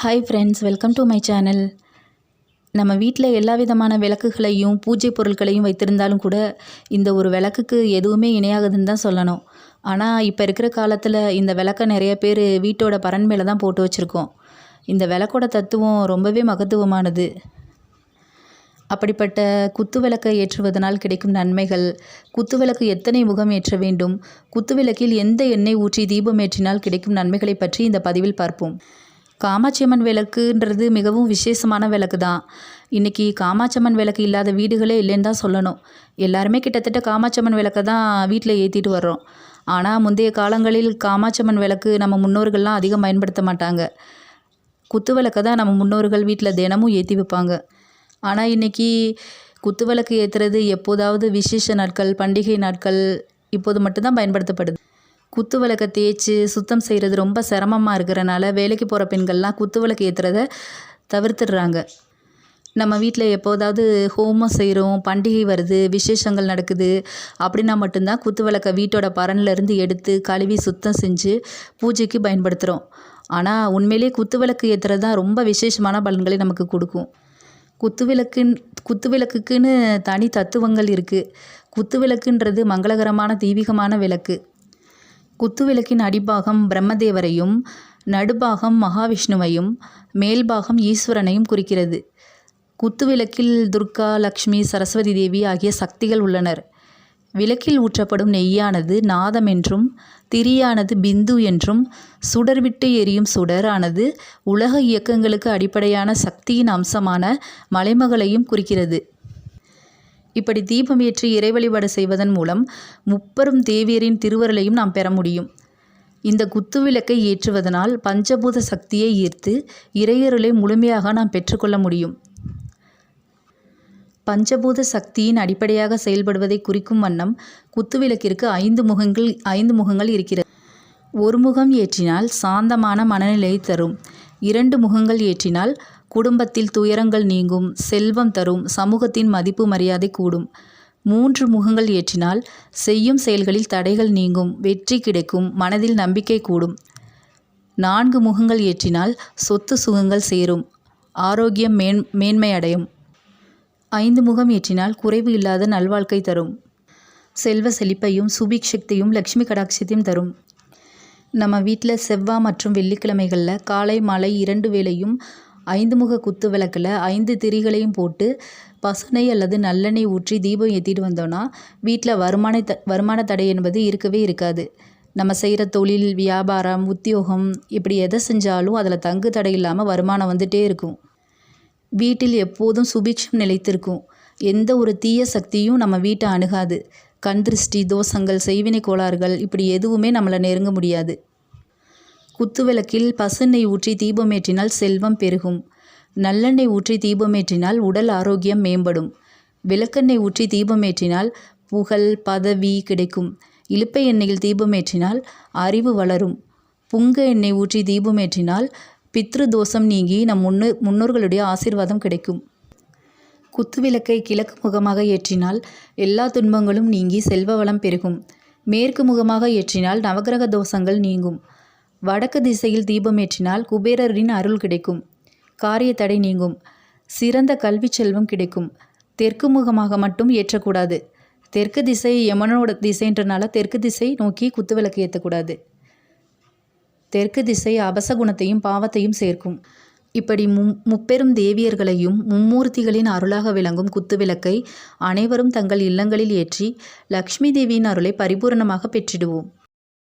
Hi friends welcome to my channel நம்ம வீட்டில் எல்லா விதமான விளக்குகளையும் பூஜை பொருட்களையும் வைத்திருந்தாலும் கூட இந்த ஒரு விளக்குக்கு எதுவுமே இணையாகுதுன்னு தான் சொல்லணும். ஆனால் இப்போ இருக்கிற காலத்தில் இந்த விளக்கை நிறைய பேர் வீட்டோட பரன் மேலே தான் போட்டு வச்சுருக்கோம். இந்த விளக்கோட தத்துவம் ரொம்பவே மகத்துவமானது. அப்படிப்பட்ட குத்து விளக்கை ஏற்றுவதனால் கிடைக்கும் நன்மைகள் குத்து விளக்கு எத்தனை முகம் ஏற்ற வேண்டும் குத்து விளக்கில் எந்த எண்ணெய் ஊற்றி தீபம் ஏற்றினால் கிடைக்கும் நன்மைகளை பற்றி இந்த பதிவில் பார்ப்போம். காமாட்சியம்மன் விளக்குன்றது மிகவும் விசேஷமான விளக்கு தான் இன்றைக்கி காமாட்சியம்மன் விளக்கு இல்லாத வீடுகளே இல்லைன்னு தான் சொல்லணும். எல்லாருமே கிட்டத்தட்ட காமாட்சியம்மன் விளக்கை தான் வீட்டில் ஏற்றிட்டு வர்றோம். ஆனால் முந்தைய காலங்களில் காமாட்சம்மன் விளக்கு நம்ம முன்னோர்கள்லாம் அதிகம் பயன்படுத்த மாட்டாங்க. குத்து விளக்கை தான் நம்ம முன்னோர்கள் வீட்டில் தினமும் ஏற்றி வைப்பாங்க. ஆனால் இன்றைக்கி குத்து விளக்கு ஏற்றுறது எப்போதாவது விசேஷ நாட்கள் பண்டிகை நாட்கள் இப்போது மட்டும்தான் பயன்படுத்தப்படுது. குத்து விளக்கை தேய்ச்சி சுத்தம் செய்கிறது ரொம்ப சிரமமாக இருக்கிறனால வேலைக்கு போகிற பெண்கள்லாம் குத்து விளக்கு ஏற்றுறத தவிர்த்துடுறாங்க. நம்ம வீட்டில் எப்போதாவது ஹோமம் செய்கிறோம் பண்டிகை வருது விசேஷங்கள் நடக்குது அப்படின்னா மட்டும்தான் குத்து விளக்கை வீட்டோட பரன்லேருந்து எடுத்து கழுவி சுத்தம் செஞ்சு பூஜைக்கு பயன்படுத்துகிறோம் ஆனால் உண்மையிலேயே குத்து விளக்கு ஏற்றுறது தான் ரொம்ப விசேஷமான பலன்களை நமக்கு கொடுக்கும். குத்து விளக்குன் குத்து விளக்குக்குன்னு தனி தத்துவங்கள் இருக்குது குத்து விளக்குன்றது மங்களகரமான தெய்வீகமான விளக்கு. குத்து விளக்கின் பிரம்மதேவரையும் நடுபாகம் மகாவிஷ்ணுவையும் மேல்பாகம் ஈஸ்வரனையும் குறிக்கிறது. குத்துவிளக்கில் துர்கா லக்ஷ்மி சரஸ்வதி தேவி ஆகிய சக்திகள் உள்ளனர். விளக்கில் ஊற்றப்படும் நெய்யானது நாதம் என்றும் திரியானது பிந்து என்றும் சுடர்விட்டு எரியும் சுடரானது உலக இயக்கங்களுக்கு அடிப்படையான சக்தியின் அம்சமான மலைமகளையும் குறிக்கிறது. இப்படி தீபம் ஏற்றி இறை வழிபாடு செய்வதன் மூலம் முப்பெரும் தேவியரின் திருவருளையும் நாம் பெற முடியும். இந்த குத்து விளக்கை ஏற்றுவதனால் பஞ்சபூத சக்தியை ஈர்த்து இறையருளை முழுமையாக நாம் பெற்றுக்கொள்ள முடியும். பஞ்சபூத சக்தியின் அடிப்படையாக செயல்படுவதை குறிக்கும் வண்ணம் குத்துவிளக்கிற்கு ஐந்து முகங்கள் ஐந்து முகங்கள் இருக்கிறது. ஒரு முகம் ஏற்றினால் சாந்தமான மனநிலையை தரும். இரண்டு முகங்கள் ஏற்றினால் குடும்பத்தில் துயரங்கள் நீங்கும் செல்வம் தரும் சமூகத்தின் மதிப்பு மரியாதை கூடும். மூன்று முகங்கள் ஏற்றினால் செய்யும் செயல்களில் தடைகள் நீங்கும் வெற்றி கிடைக்கும் மனதில் நம்பிக்கை கூடும். நான்கு முகங்கள் ஏற்றினால் சொத்து சுகங்கள் சேரும் ஆரோக்கியம் மேன் மேன்மை அடையும். ஐந்து முகம் ஏற்றினால் குறைவு இல்லாத நல்வாழ்க்கை தரும். செல்வ செழிப்பையும் சுபிக்ஷக்தியும் லக்ஷ்மி கடாட்சியத்தையும் தரும். நம்ம வீட்டில் செவ்வாய் மற்றும் வெள்ளிக்கிழமைகளில் காலை மாலை இரண்டு வேளையும் ஐந்து முக குத்து விளக்கில் ஐந்து திரிகளையும் போட்டு பசுனை அல்லது நல்லெண்ணெய் ஊற்றி தீபம் ஏற்றிட்டு வந்தோன்னா வீட்டில் வருமான த வருமான தடை என்பது இருக்கவே இருக்காது. நம்ம செய்கிற தொழில் வியாபாரம் உத்தியோகம் இப்படி எதை செஞ்சாலும் அதில் தங்கு தடை இல்லாமல் வருமானம் வந்துகிட்டே இருக்கும். வீட்டில் எப்போதும் சுபிக்ஷம் நிலைத்திருக்கும். எந்த ஒரு தீய சக்தியும் நம்ம வீட்டை அணுகாது. கண் திருஷ்டி தோஷங்கள் செய்வினை கோளாறுகள் இப்படி எதுவுமே நம்மளை நெருங்க முடியாது. குத்துவிளக்கில் பசுநெய் ஊற்றி தீபமேற்றினால் செல்வம் பெருகும். நல்லெண்ணெய் ஊற்றி தீபமேற்றினால் உடல் ஆரோக்கியம் மேம்படும். விளக்கெண்ணெய் ஊற்றி தீபமேற்றினால் புகழ் பதவி கிடைக்கும். இலுப்பை எண்ணெயில் தீபமேற்றினால் அறிவு வளரும். புங்க எண்ணெய் ஊற்றி தீபமேற்றினால் பித்ரு தோஷம் நீங்கி நம் முன்னு முன்னோர்களுடைய ஆசீர்வாதம் கிடைக்கும். குத்துவிளக்கை கிழக்கு முகமாக ஏற்றினால் எல்லா துன்பங்களும் நீங்கி செல்வ வளம் பெருகும். மேற்கு முகமாக ஏற்றினால் நவகிரக தோஷங்கள் நீங்கும். வடக்கு திசையில் தீபம் ஏற்றினால் குபேரரின் அருள் கிடைக்கும். காரிய தடை நீங்கும். சிறந்த கல்வி செல்வம் கிடைக்கும். தெற்கு முகமாக மட்டும் ஏற்றக்கூடாது. தெற்கு திசை யமனோட திசைன்றனால தெற்கு திசை நோக்கி குத்துவிளக்கு ஏற்றக்கூடாது தெற்கு திசை அபசகுணத்தையும் பாவத்தையும் சேர்க்கும். இப்படி மும் முப்பெரும் தேவியர்களையும் மும்மூர்த்திகளின் அருளாக விளங்கும் குத்துவிளக்கை அனைவரும் தங்கள் இல்லங்களில் ஏற்றி லக்ஷ்மி தேவியின் அருளை பரிபூரணமாக பெற்றிடுவோம்.